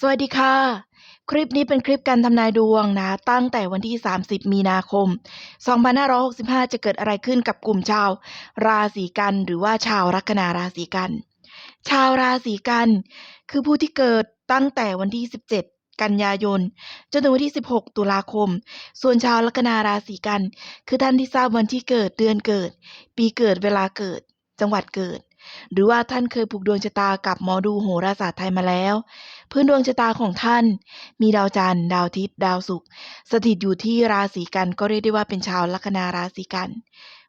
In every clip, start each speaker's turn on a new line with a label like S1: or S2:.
S1: สวัสดีค่ะ คลิปนี้เป็นคลิปการทำนายดวงนะ ตั้งแต่วันที่ 30 มีนาคม 2565 จะเกิดอะไรขึ้นกับกลุ่มชาว ราศีกันหรือว่าชาวลัคนาราศีกัน ชาวราศีกัน คือผู้ที่เกิดตั้งแต่วันที่ 17 กันยายน จนถึงวันที่ 16 ตุลาคม ส่วนชาวลัคนาราศีกัน คือท่านที่ทราบวันที่เกิดเดือนเกิด ปีเกิดเวลาเกิด จังหวัดเกิด หรือว่าท่านเคยผูกดวงชะตากับหมอดูโหราศาสตร์ไทยมาแล้ว พื้นดวงชะตาของท่าน มีดาวจันทร์ ดาวทิตย์ดาวศุกร์สถิตอยู่ที่ราศีกันก็เรียกได้ว่าเป็นชาวลัคนาราศีกัน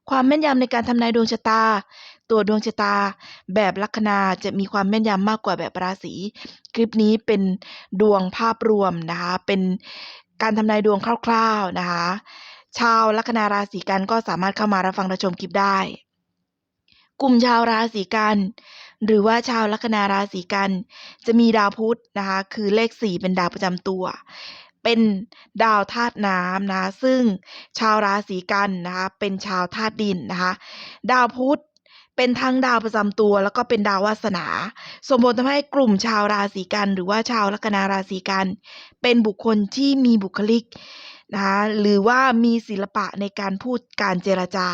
S1: ความแม่นยำในการทำนายดวงชะตาตัวดวงชะตาแบบลัคนาจะมีความแม่นยำมากกว่าแบบราศี คลิปนี้เป็นดวงภาพรวมนะคะ เป็นการทำนายดวงคร่าว ๆนะคะ ชาวลัคนาราศีกันก็สามารถเข้ามารับฟังรับชมคลิปได้ กลุ่มชาวราศีกันหรือว่าชาวลัคนาราศีกัน จะมีดาวพุธนะคะ คือเลขสี่เป็นดาวประจำตัว เป็นดาวธาตุน้ำนะซึ่งชาวราศีกันนะคะ เป็นชาวธาตุดินนะคะ ดาวพุธเป็นทั้งดาวประจำตัว แล้วก็เป็นดาววาสนา สมบูรณ์ทำให้กลุ่มชาวราศีกัน หรือว่าชาวลัคนาราศีกัน เป็นบุคคลที่มีบุคลิกนะคะหรือว่ามีศิลปะในการพูดการเจรจา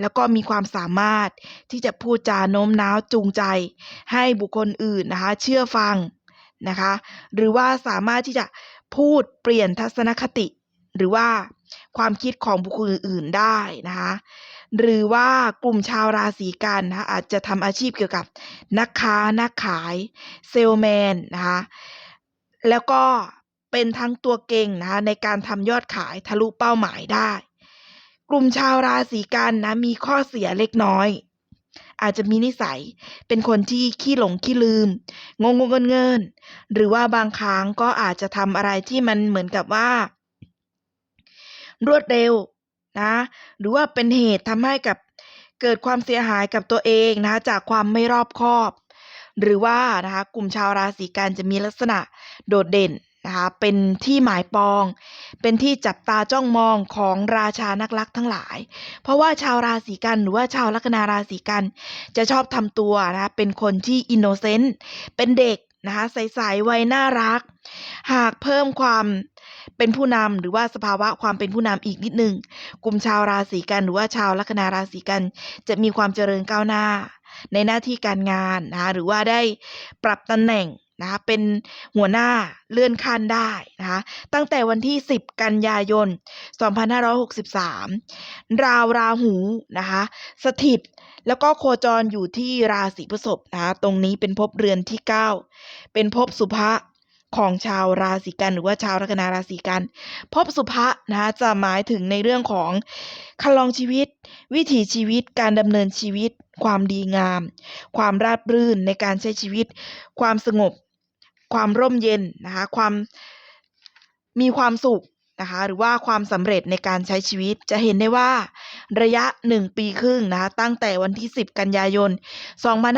S1: แล้วก็มีความสามารถที่จะพูดจาโน้มน้าวจูงใจ ให้บุคคลอื่นนะคะ เชื่อฟังนะคะ หรือว่าสามารถที่จะพูดเปลี่ยนทัศนคติ หรือว่าความคิดของบุคคลอื่นได้นะคะหรือว่ากลุ่มชาวราศีกันนะคะอาจจะทำอาชีพเกี่ยวกับนักค้านักขายเซลแมนนะคะแล้วก็เป็นทั้งตัวเก่งนะคะในการทำยอดขายทะลุเป้าหมายได้ กลุ่มชาวราศีกันนะมีข้อเสียเล็กน้อย อาจจะมีนิสัยเป็นคนที่ขี้หลงขี้ลืม งงงเงินเงินหรือว่าบางครั้งก็อาจจะทำอะไรที่มันเหมือนกับว่า รวดเร็วนะ หรือว่าเป็นเหตุทำให้กับเกิดความเสียหายกับตัวเองนะคะจากความไม่รอบคอบ หรือว่านะคะกลุ่มชาวราศีกันจะมีลักษณะโดดเด่นนะคะเป็นที่หมายปอง เป็นที่จับตาจ้องมองของราชานักลักทั้งหลาย เพราะว่าชาวราศีกันหรือว่าชาวลัคนาราศีกัน จะชอบทำตัวนะเป็นคนที่อินโนเซนต์เป็นเด็กนะคะใสๆวัยน่ารัก หากเพิ่มความเป็นผู้นำหรือว่าสภาวะความเป็นผู้นำอีกนิดหนึ่งกลุ่มชาวราศีกันหรือว่าชาวลัคนาราศีกัน จะมีความเจริญก้าวหน้า ในหน้าที่การงานนะคะหรือว่าได้ปรับตำแหน่ง นะคะเป็นหัวหน้าเลื่อนขั้นได้นะคะตั้งแต่วันที่ 10 กันยายน 2563 ราวราหูนะคะสถิตแล้วก็โคจรอยู่ที่ราศีพฤษภนะคะตรงนี้เป็นภพเรือนที่ 9 เป็นภพสุภะของชาวราศีกันหรือว่าชาวลัคนาราศีกันภพสุภะนะคะจะหมายถึงในเรื่องของคันลองชีวิต วิถีชีวิตการดำเนินชีวิต ความดีงาม ความราบรื่นในการใช้ชีวิต ความสงบ ความร่มเย็นนะคะความมีความสุขนะคะหรือว่าความสำเร็จในการใช้ชีวิตจะเห็นได้ว่าระยะ 1 ปีครึ่งนะคะตั้งแต่วันที่ 10 กันยายน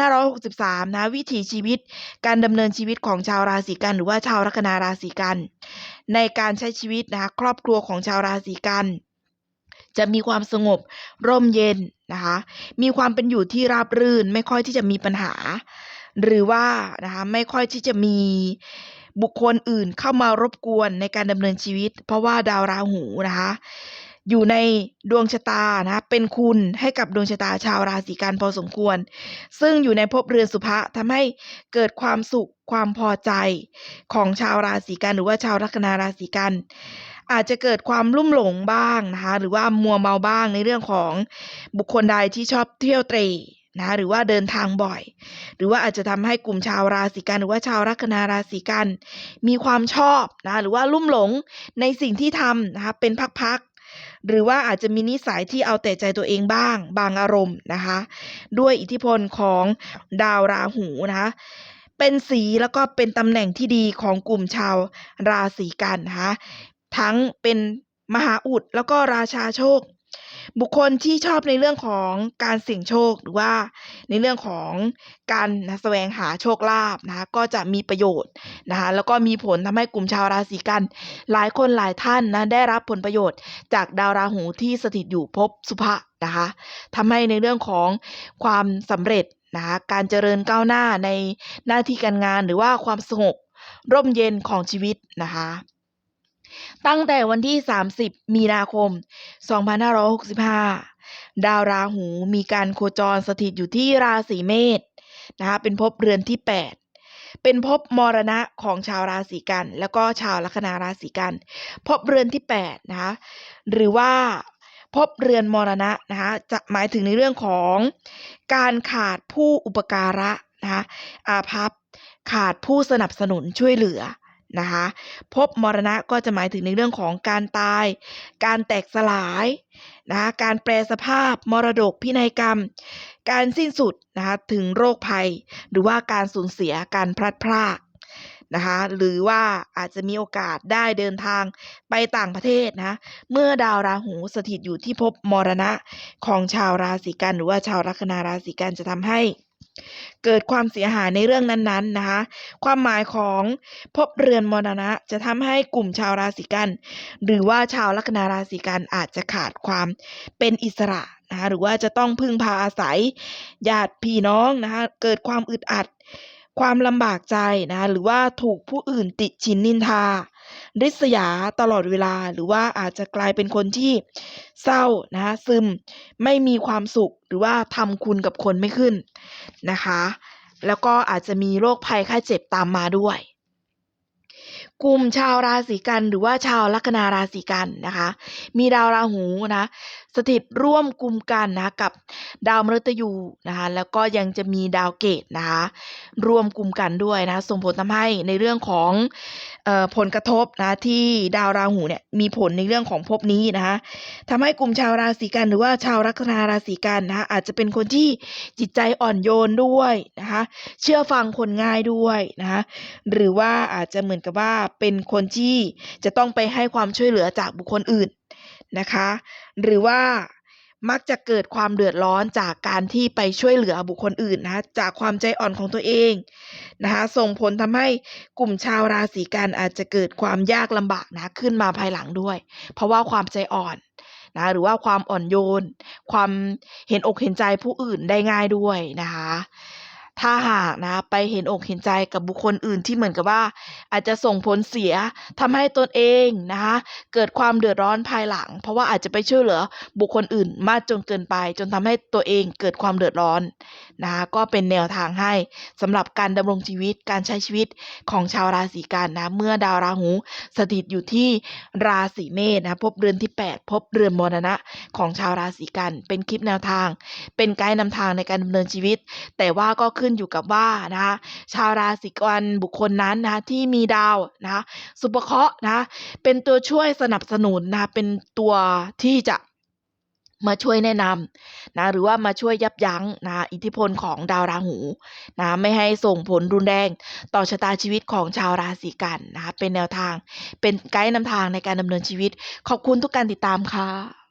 S1: 2563นะวิถีชีวิต การดำเนินชีวิตของชาวราศีกัน หรือว่าชาวลัคนาราศีกัน ในการใช้ชีวิตนะคะครอบครัวของชาวราศีกัน จะมีความสงบร่มเย็นนะคะ มีความเป็นอยู่ที่ราบรื่น ไม่ค่อยที่จะมีปัญหา หรือว่านะคะไม่ค่อยที่จะมีบุคคลอื่นเข้ามารบกวนในการดำเนินชีวิต เพราะว่าดาวราหูนะคะอยู่ในดวงชะตานะเป็นคุณให้กับดวงชะตาชาวราศีกันพอสมควร ซึ่งอยู่ในภพเรือนสุภะทำให้เกิดความสุขความพอใจของชาวราศีกันหรือว่าชาวลัคนาราศีกัน อาจจะเกิดความลุ่มหลงบ้างนะคะ หรือว่ามัวเมาบ้างในเรื่องของบุคคลใดที่ชอบเที่ยวเตร่นะหรือว่าเดินทางบ่อย หรือว่าอาจจะทำให้กลุ่มชาวราศีกัน หรือว่าชาวลัคนาราศีกัน มีความชอบนะหรือว่าลุ่มหลงในสิ่งที่ทำนะคะเป็นพักๆหรือว่าอาจจะมีนิสัยที่เอาแต่ใจตัวเองบ้าง บางอารมณ์นะคะ ด้วยอิทธิพลของดาวราหูนะคะเป็นสีแล้วก็เป็นตำแหน่งที่ดีของกลุ่มชาวราศีกันนะคะ ทั้งเป็นมหาอุดแล้วก็ราชาโชค บุคคลที่ชอบในเรื่องของการเสี่ยงโชคหรือว่าในเรื่องของการนะแสวงหาโชคลาภนะคะก็จะมีประโยชน์นะคะแล้วก็มีผลทำให้กลุ่มชาวราศีกัน หลายคนหลายท่านนะได้รับผลประโยชน์ จากดาวราหูที่สถิตอยู่ภพสุภะนะคะทำให้ในเรื่องของความสำเร็จนะคะการเจริญก้าวหน้าในหน้าที่การงานหรือว่าความสงบร่มเย็นของชีวิตนะคะ ตั้งแต่วันที่ 30 มีนาคม 2565 ดาวราหูมีการโคจรสถิตอยู่ที่ราศีเมษนะคะเป็นภพเรือนที่ 8เป็นภพมรณะของชาวราศีกัน แล้วก็ชาวลัคนาราศีกันภพเรือนที่8นะคะหรือว่าภพเรือนมรณะนะคะจะหมายถึงในเรื่องของการขาดผู้อุปการะนะคะอาภัพขาดผู้สนับสนุนช่วยเหลือ นะคะภพมรณะก็จะหมายถึงในเรื่องของการตาย การแตกสลายนะคะการแปลสภาพมรดกพินัยกรรม การสิ้นสุดนะคะถึงโรคภัย หรือว่าการสูญเสียการพลัดพรากนะคะหรือว่าอาจจะมีโอกาสได้เดินทางไปต่างประเทศนะเมื่อดาวราหูสถิตอยู่ที่ภพมรณะของชาวราศีกันหรือว่าชาวลัคนาราศีกันจะทำให้ เกิดความเสียหายในเรื่องนั้นๆนะคะ ความหมายของภพเรือนมรณะจะทำให้กลุ่มชาวราศีกัน หรือว่าชาวลัคนาราศีกันอาจจะขาดความเป็นอิสระนะคะหรือว่าจะต้องพึ่งพาอาศัยญาติพี่น้องนะคะเกิดความอึดอัด ความลำบากใจนะคะหรือว่าถูกผู้อื่นติชินนินทา ริษยาตลอดเวลา หรือว่าอาจจะกลายเป็นคนที่เศร้านะคะซึมไม่มีความสุขหรือว่าทำคุณกับคนไม่ขึ้นนะคะ แล้วก็อาจจะมีโรคภัยไข้เจ็บตามมาด้วย กลุ่มชาวราศีกันหรือว่าชาวลัคนาราศีกันนะคะ มีดาวราหูนะสถิตร่วมกลุ่มกันนะกับดาวมฤตยูนะคะแล้วก็ยังจะมีดาวเกตนะคะร่วมกลุ่มกันด้วยนะส่งผลทำให้ในเรื่องของออผลกระทบนะที่ดาวราหูเนี่ยมีผลในเรื่องของภพนี้นะคะทำให้กลุ่มชาวราศีกันหรือว่าชาวลัคนาราศีกันนะคะอาจจะเป็นคนที่จิตใจอ่อนโยนด้วยนะคะเชื่อฟังคนง่ายด้วยนะคะหรือว่าอาจจะเหมือนกับว่าเป็นคนที่จะต้องไปให้ความช่วยเหลือจากบุคคลอื่นนะคะ หรือว่ามักจะเกิดความเดือดร้อนจากการที่ไปช่วยเหลือบุคคลอื่นนะคะจากความใจอ่อนของตัวเองนะคะส่งผลทำให้กลุ่มชาวราศีกันอาจจะเกิดความยากลำบากนะขึ้นมาภายหลังด้วย เพราะว่าความใจอ่อนนะหรือว่าความอ่อนโยน ความเห็นอกเห็นใจผู้อื่นได้ง่ายด้วยนะคะ ถ้าหากนะไปเห็นอกเห็นใจกับบุคคลอื่นที่เหมือนกับว่า อาจจะส่งผลเสียทำให้ตนเองนะคะเกิดความเดือดร้อนภายหลัง เพราะว่าอาจจะไปช่วยเหลือบุคคลอื่นมากจนเกินไป จนทำให้ตัวเองเกิดความเดือดร้อนนะคะก็เป็นแนวทางให้สำหรับการดำรงชีวิตการใช้ชีวิตของชาวราศีกันนะเมื่อดาวราหูสถิตอยู่ที่ราศีเมษนะพบเรือนที่ 8 พบเรือนมรณะของชาวราศีกัน เป็นคลิปแนวทาง เป็นไกด์นำทางในการดำเนินชีวิต แต่ว่าก็คือขึ้นอยู่กับว่านะคะชาวราศีกันบุคคลนั้นนะคะที่มีดาวนะคะสุภเคราะห์นะคะเป็นตัวช่วยสนับสนุนนะคะเป็นตัวที่จะมาช่วยแนะนำนะหรือว่ามาช่วยยับยั้งนะอิทธิพลของดาวราหูนะไม่ให้ส่งผลรุนแรง ต่อชะตาชีวิตของชาวราศีกันนะคะเป็นแนวทางเป็นไกด์นำทางในการดำเนินชีวิต ขอบคุณทุกการติดตามค่ะ